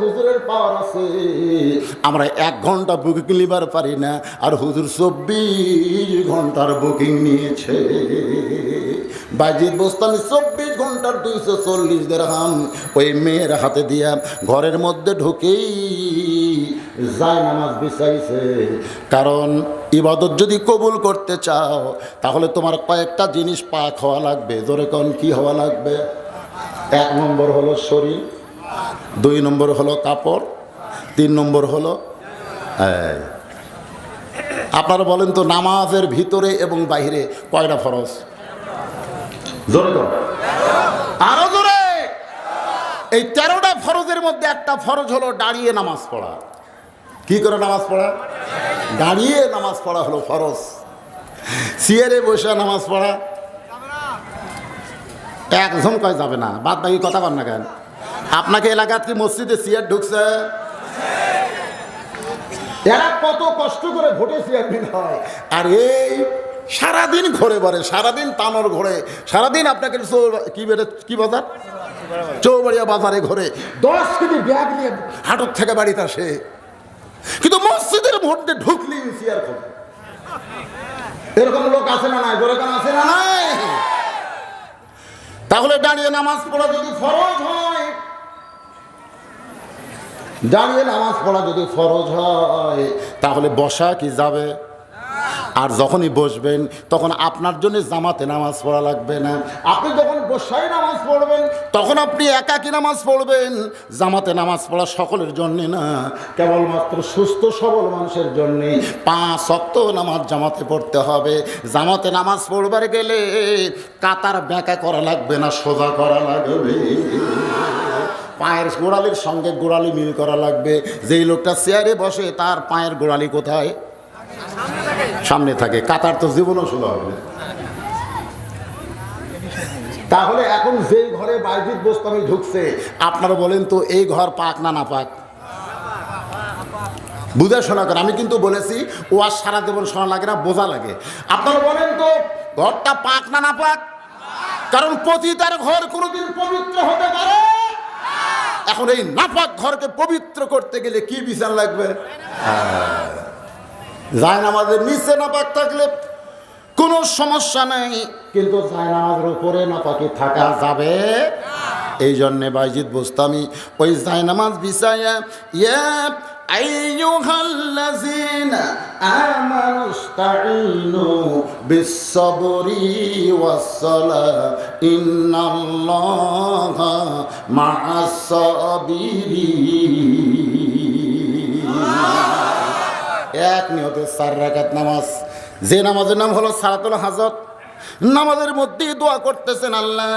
হুজুরের পাওয়ার আমরা এক ঘণ্টা বুকিং নিবার পারি না। আর হুজুর চব্বিশ ঘণ্টার বুকিং নিয়েছে। বাজিদ বোস্তানি চব্বিশ ঘণ্টার দুইশো চল্লিশ দেড়হাম। ওই মেয়ের হাতে দিয়া ঘরের মধ্যে ঢুকেই যায় নামাজ বিছাইছে। কারণ ইবাদত যদি কবুল করতে চাও, তাহলে তোমার কয়েকটা জিনিস পাক হওয়া লাগবে। জোরে কন, কি হওয়া লাগবে? এক নম্বর হলো শরীর। দুই নম্বর হলো কাপড়, তিন নম্বর হলো। আপনারা বলেন তো নামাজের ভিতরে এবং বাইরে কয়টা ফরজ। আরও জোরে। এই তেরোটা ফরজের মধ্যে একটা ফরজ হলো দাঁড়িয়ে নামাজ পড়া। কি করে নামাজ পড়া? দাঁড়িয়ে নামাজ পড়া হলো ফরজ। সিয়ারে বসে নামাজ পড়া। একজন কয় যাবে না? বাদ বাকি কথা কর না কেন? আপনাকে এলাকাত কি মসজিদে সিয়ার ঢুকছে? এরা কত কষ্ট করে ভোটে চেয়ারম্যান হয়। আর এই সারাদিন ঘরে বরে, সারাদিন তানোর ঘরে, সারাদিন আপনাকে কি বেড়ে কি বাজার? চৌবাড়িয়া বাজারে ঘরে। দশ কেজি ব্যাগ নিয়ে হাটক থেকে বাড়িতে আসে। কিন্তু মসজিদের মধ্যে ঢুকলি চেয়ার করবে। এরকম লোক আছে না নাই? যেরকম আছে না নাই? তাহলে দাঁড়িয়ে নামাজ পড়া যদি ফরজ হয় দাঁড়িয়ে নামাজ পড়া যদি ফরজ হয়, তাহলে বসা কি যাবে? আর যখনই বসবেন, তখন আপনার জন্য জামাতে নামাজ পড়া লাগবে না। আপনি যখন বসাই নামাজ পড়বেন, তখন আপনি একাকি নামাজ পড়বেন? জামাতে নামাজ পড়া সকলের জন্য না, কেবলমাত্র সুস্থ সবল মানুষের জন্যে। পাঁচ শক্ত নামাজ জামাতে পড়তে হবে। জামাতে নামাজ পড়বার গেলে কাতার ব্যাঁকা করা লাগবে না, সোজা করা লাগবে। পায়ের গোড়ালির সঙ্গে গোড়ালি মিল করা লাগবে। যেই লোকটা চেয়ারে বসে, তার পায়ের গোড়ালি কোথায়? সামনে থাকে। কাতার তো জীবনও শুরু হবে তাহলে এখন যেই ঘরে বাইজিৎ বোস্তানি ঢুকছে, আপনারা বলেন তো, এই ঘর পাক না না পাক? বুঝে শোনা করে, আমি কিন্তু বলেছি ও আর সারা জীবন শোনা লাগে না, বোঝা লাগে। আপনারা বলেন তো, ঘরটা পাক না না পাক? কারণ পতিতার ঘর কোনোদিন পবিত্র হতে পারে। এখন এই নাপাক ঘরকে পবিত্র করতে গেলে কি বিচার লাগবে? যায় নামাজের নিচে নাপাক থাকলে কোনো সমস্যা নেই, কিন্তু যায় নামাজের উপরে নাপাকি থাকা যাবে এই জন্যে বাইজিৎ বস্তামি ওই যায় নামাজ বিছাইয়া ইয়া أيها الذين آمنوا استعينوا بالصبر والصلاة إن الله مع الصابرين এক নিয়তে চার রাকাত নামাজ যে নামাজের নাম হলো সারাতুল হাজত নামাজের মধ্যেই দোয়া করতেছেন আল্লাহ।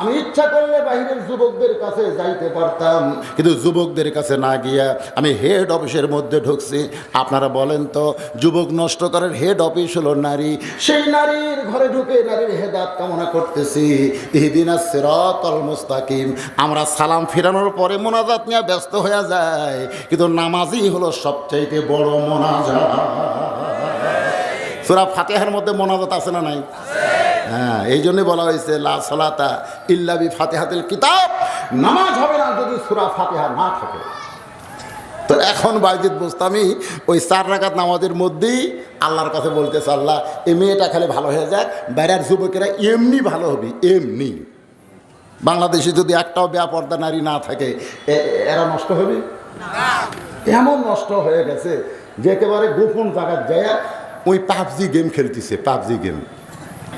আমি ইচ্ছা করলে বাইরের যুবকদের কাছে যাইতে পারতাম, কিন্তু যুবকদের কাছে না গিয়া আমি হেড অফিসের মধ্যে ঢুকছি। আপনারা বলেন তো, যুবক নষ্ট করার হেড অফিস হলো নারী। সেই নারীর ঘরে ঢুকে নারীর হেদাত কামনা করতেছি। ইহদিনা সিরাতাল মুস্তাকিম, আমরা সালাম ফিরানোর পরে মোনাজাত নিয়ে ব্যস্ত হয়ে যায়। কিন্তু নামাজই হলো সবচাইতে বড় মোনাজাত। সুরা ফাতেহার মধ্যে মোনাজাত আছে না নাই? হ্যাঁ এই জন্যই বলা হয়েছে লা সলাতা ইল্লাবি ফাতেহাতিল কিতাব। নামাজ হবে না যদি সুরা ফাতেহা না থাকে। তো এখন বাইজিৎ বুঝতামি ওই চার রাকাত নামাজের মধ্যেই আল্লাহর কাছে বলতেছে আল্লাহ এই মেয়েটা খালি ভালো হয়ে যাক বাইরের যুবকেরা এমনি ভালো হবে এমনি। বাংলাদেশে যদি একটাও ব্যাপর্দা নারী না থাকে এরা নষ্ট হবে? এমন নষ্ট হয়ে গেছে যে একেবারে গোপন জায়গায় যায় ওই পাবজি গেম খেলতেছে, পাবজি গেম।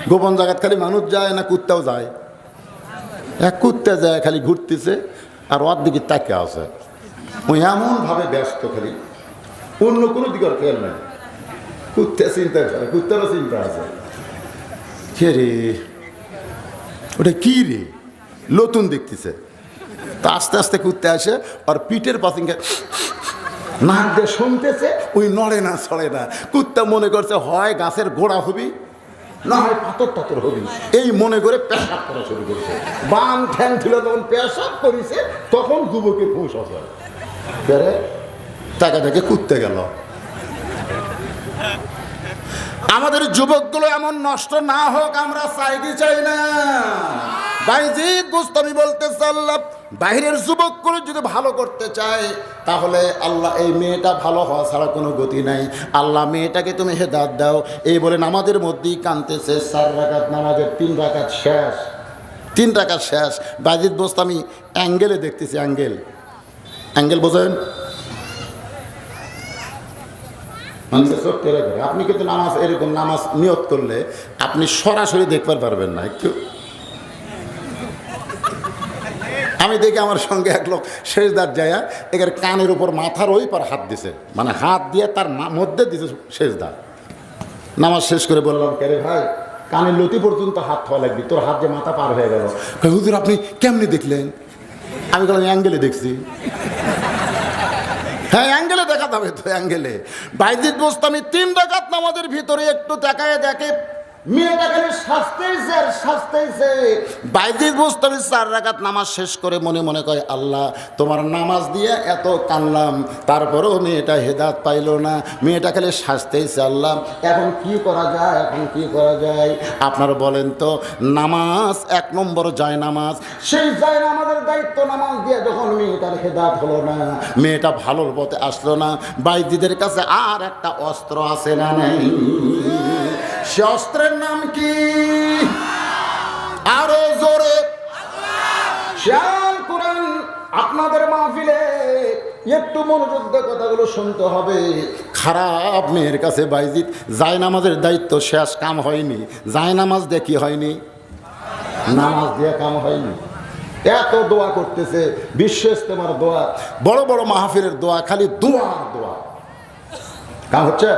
গোপন জায়গাত খালি মানুষ যায় না, কুত্তাও যায়। এক কুত্তা যায়, খালি ঘুরতেছে, আর ওর দিকে তাকে আছে। ওই এমনভাবে ব্যস্ত খালি। অন্য কোনো দিকে আর খেয়াল নেই। কুত্তা চিন্তা করে, কুত্তারও চিন্তা আছে। কে রে? ওটা কি রে? নতুন দেখতেছে। তা আস্তে আস্তে কুত্তে আসে আর পিঠের পাশে নাক দিয়ে শুনতেছে ওই নড়ে না ছড়ে না। কুত্তা মনে করছে, হয় গাছের গোড়া হবি, না হয় পাথর টাতর হবি। এই মনে করে পেশাব করা শুরু করছে। বাম ঠ্যাং ছিল, যখন পেশাব করেছে, তখন যুবকের হুঁশ বেড়ে টাকা থেকে কুত্তে গেল। আমাদের যুবকগুলো এমন নষ্ট না হোক, আমরা চাইতে চাই না। বাইজিৎ গোস্তামি বলতে চাল্লাম বাইরের যুবক করে যদি ভালো করতে চায়, তাহলে আল্লাহ এই মেয়েটা ভালো হওয়া ছাড়া কোনো গতি নাই। আল্লাহ মেয়েটাকে তুমি হেদাত দাও। এই বলে নামাজের মধ্যেই কানতেছে চার রাকাত নামাজের তিন রাকাত শেষ। তিন রাকাত শেষ। বাজিদ আমি অ্যাঙ্গেলে দেখতেছি, অ্যাঙ্গেল। অ্যাঙ্গেল বোঝেন? আপনি কিন্তু নামাজ, এরকম নামাজ নিয়ত করলে আপনি সরাসরি দেখতে পারবেন না। একটু আমি দেখি আমার সঙ্গে এক লোক শেষদার যায় এখানে কানের উপর মাথার ওই পর হাত দিছে। মানে হাত দিয়ে তার মধ্যে দিছে শেষদার। নামাজ শেষ করে বললাম, কে রে ভাই, কানের লতি পর্যন্ত হাত হওয়া লাগবে, তোর হাত যে মাথা পার হয়ে গেল। হুজুর, আপনি কেমনি দেখলেন? আমি বললাম, অ্যাঙ্গেলে দেখছি। হ্যাঁ অ্যাঙ্গেলে দেখা যাবে তো, অ্যাঙ্গেলে। বাইজিৎ বোস্তামি তিন ডাকাত নামাজের ভিতরে একটু দেখায় দেখে মেয়েটা খালি রাকাত নামাজ শেষ করে মনে মনে আল্লাহ, তোমার নামাজ দিয়ে এত কানলাম তারপরেও মেয়েটা হেদাত না। মেয়েটা খালি আল্লাহ। এখন কি করা যায়, এখন করা যায়? আপনারা বলেন তো, নামাজ এক নম্বর যায় নামাজ সেই যায় নামাজের দায়িত্ব নামাজ দিয়ে যখন মেয়েটার হেদাত হলো না, মেয়েটা ভালোর পথে আসলো না। বাইদিদের কাছে আর একটা অস্ত্র আছে না নাই? সে অস্ত্রের নাম কি? আরও জোরে। করেন আপনাদের মাহফিলে একটু মনোযোগ কথাগুলো শুনতে হবে। খারাপ মেয়ের কাছে বাইজিত জায় নামাজের দায়িত্ব শেষ, কাম হয়নি। জায় নামাজ কি হয়নি? নামাজ দিয়ে কাম হয়নি। এত দোয়া করতেছে বিশ্ব ইস্তেমার দোয়া। বড় বড় মাহফিলের দোয়া, খালি দোয়া দোয়া। কাম হচ্ছে?